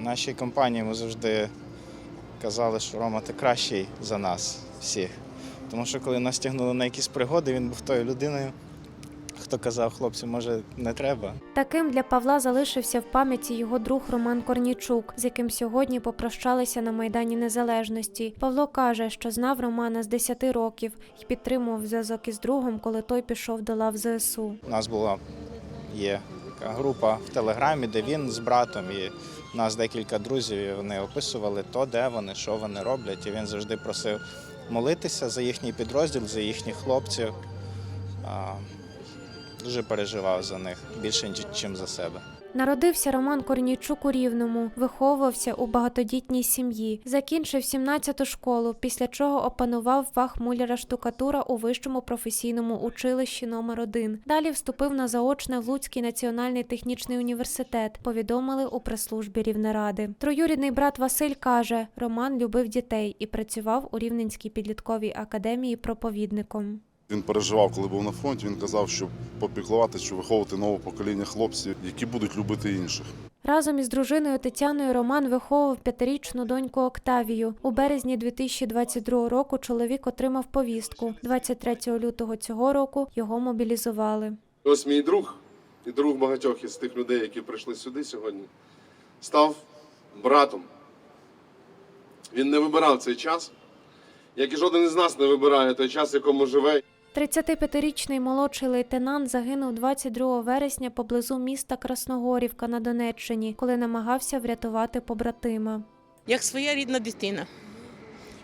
Нашій компанії ми завжди казали, що Рома ти кращий за нас всіх. Тому що коли нас тягнули на якісь пригоди, він був тою людиною, хто казав, хлопці, може, не треба. Таким для Павла залишився в пам'яті його друг Роман Корнічук, з яким сьогодні попрощалися на Майдані Незалежності. Павло каже, що знав Романа з 10 років і підтримував зв'язок із другом, коли той пішов до лав ЗСУ. У нас була є така група в Телеграмі, де він з братом, і у нас декілька друзів, вони описували то, де вони, що вони роблять. І він завжди просив молитися за їхній підрозділ, за їхніх хлопців. Дуже переживав за них більше, ніж за себе. Народився Роман Корнійчук у Рівному, виховувався у багатодітній сім'ї, закінчив 17-ту школу, після чого опанував фах муляра штукатура у вищому професійному училищі номер 1 Далі вступив на заочне в Луцький національний технічний університет. Повідомили у прес-службі Рівнеради. Троюрідний брат Василь каже, Роман любив дітей і працював у Рівненській підлітковій академії проповідником. Він переживав, коли був на фронті. Він казав, що попіклуватися, що виховувати нове покоління хлопців, які будуть любити інших. Разом із дружиною Тетяною Роман виховував п'ятирічну доньку Октавію. У березні 2022 року чоловік отримав повістку. 23 лютого цього року його мобілізували. Ось мій друг і друг багатьох із тих людей, які прийшли сюди сьогодні, став братом. Він не вибирав цей час, як і жоден із нас не вибирає той час, в якому живе. 35-річний молодший лейтенант загинув 22 вересня поблизу міста Красногорівка на Донеччині, коли намагався врятувати побратима. як своя рідна дитина.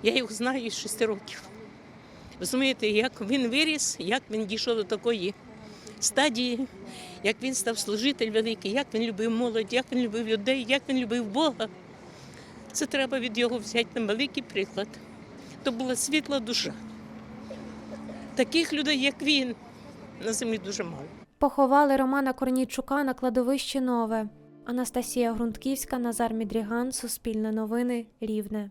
Я його знаю з 6 років. Розумієте, як він виріс, як він дійшов до такої стадії, як він став служитель великий, як він любив молодь, як він любив людей, як він любив Бога. Це треба від його взяти на великий приклад. То була світла душа. Таких людей, як він, на землі дуже мало. Поховали Романа Корнійчука на кладовищі Нове. Анастасія Грунтківська, Назар Мідріган, Суспільне новини, Рівне.